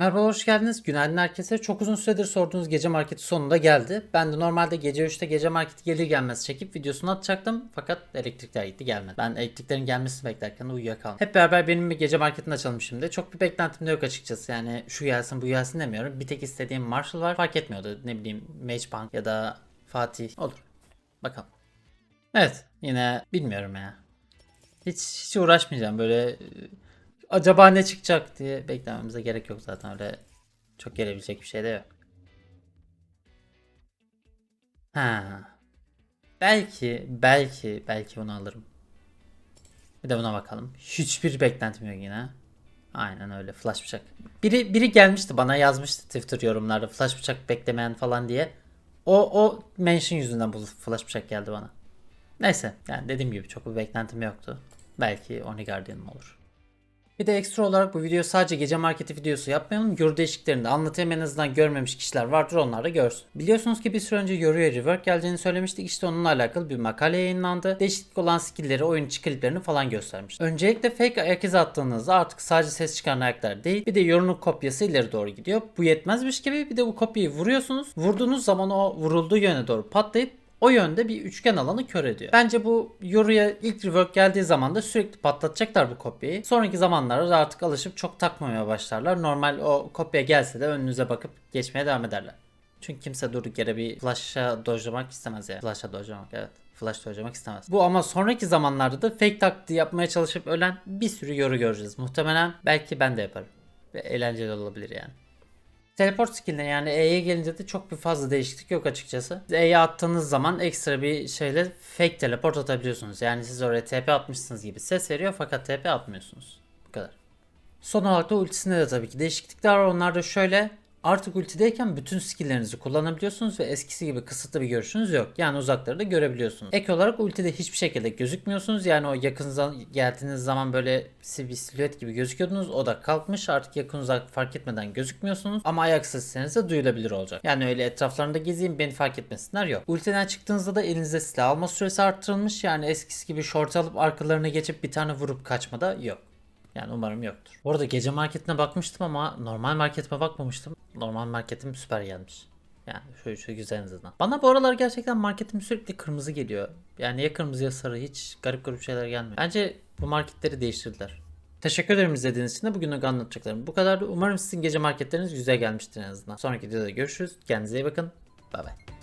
Merhaba hoş geldiniz. Günaydın herkese. Çok uzun süredir sorduğunuz gece marketi sonunda geldi. Ben de normalde gece 3'te gece marketi gelir gelmez çekip videosunu atacaktım. Fakat elektrikler gitti gelmedi. Ben elektriklerin gelmesini beklerken de uyuyakaldım. Hep beraber benim bir gece marketini açalım şimdi. Çok bir beklentim de yok açıkçası. Yani şu gelsin bu gelsin demiyorum. Bir tek istediğim Marshall var. Fark etmiyordu. Ne bileyim Mage ya da Fatih. Olur. Bakalım. Evet. Yine bilmiyorum ya. Hiç, hiç uğraşmayacağım böyle acaba ne çıkacak diye beklememize gerek yok zaten öyle çok gelebilecek bir şey de yok. Ha. Belki belki belki bunu alırım. Bir de buna bakalım. Hiçbir beklentim yok yine. Aynen öyle flash bıçak. Biri biri gelmişti bana yazmıştı Twitter yorumlarda flash bıçak beklemeyen falan diye. O o mention yüzünden bu flash bıçak geldi bana. Neyse yani dediğim gibi çok bir beklentim yoktu. Belki Oni Guardian'ım olur. Bir de ekstra olarak bu video sadece gece marketi videosu yapmayalım. Yoru değişikliklerini de anlatayım en azından görmemiş kişiler vardır onlar da görsün. Biliyorsunuz ki bir süre önce Yoru'ya rework geleceğini söylemiştik. İşte onunla alakalı bir makale yayınlandı. Değişiklik olan skillleri, oyun içi kliplerini falan göstermiş. Öncelikle fake ayak izi attığınızda artık sadece ses çıkaran ayaklar değil bir de Yoru'nun kopyası ileri doğru gidiyor. Bu yetmezmiş gibi bir de bu kopyayı vuruyorsunuz. Vurduğunuz zaman o vurulduğu yöne doğru patlayıp o yönde bir üçgen alanı kör ediyor. Bence bu Yoru'ya ilk rework geldiği zaman da sürekli patlatacaklar bu kopyayı. Sonraki zamanlarda artık alışıp çok takmamaya başlarlar. Normal o kopya gelse de önünüze bakıp geçmeye devam ederler. Çünkü kimse durduk yere bir flash'a dojlamak istemez ya. Flash'a dojlamak evet. Flash dojlamak istemez. Bu ama sonraki zamanlarda da fake taklidi yapmaya çalışıp ölen bir sürü yoru göreceğiz. Muhtemelen belki ben de yaparım. Ve eğlenceli olabilir yani. Teleport skill'ine yani E'ye gelince de çok bir fazla değişiklik yok açıkçası. E'ye attığınız zaman ekstra bir şeyle fake teleport atabiliyorsunuz. Yani siz oraya TP atmışsınız gibi ses veriyor fakat TP atmıyorsunuz. Bu kadar. Son olarak da ultisinde de tabii ki değişiklikler var. Onlar da şöyle. Artık ultideyken bütün skilllerinizi kullanabiliyorsunuz ve eskisi gibi kısıtlı bir görüşünüz yok. Yani uzakları da görebiliyorsunuz. Ek olarak ultide hiçbir şekilde gözükmüyorsunuz. Yani o yakınıza geldiğiniz zaman böyle bir silüet gibi gözüküyordunuz. O da kalkmış. Artık yakın uzak fark etmeden gözükmüyorsunuz. Ama ayak sesleriniz de duyulabilir olacak. Yani öyle etraflarında gezeyim beni fark etmesinler yok. Ultiden çıktığınızda da elinizde silah alma süresi arttırılmış. Yani eskisi gibi short alıp arkalarına geçip bir tane vurup kaçmada yok. Yani umarım yoktur. Bu arada gece marketine bakmıştım ama normal marketime bakmamıştım. Normal marketim süper gelmiş. Yani şu, şu güzel en azından. Bana bu aralar gerçekten marketim sürekli kırmızı geliyor. Yani ya kırmızı ya sarı hiç garip garip şeyler gelmiyor. Bence bu marketleri değiştirdiler. Teşekkür ederim izlediğiniz için de bugünlük anlatacaklarım. Bu kadar. Umarım sizin gece marketleriniz güzel gelmiştir en azından. Sonraki videoda görüşürüz. Kendinize iyi bakın. Bay bay.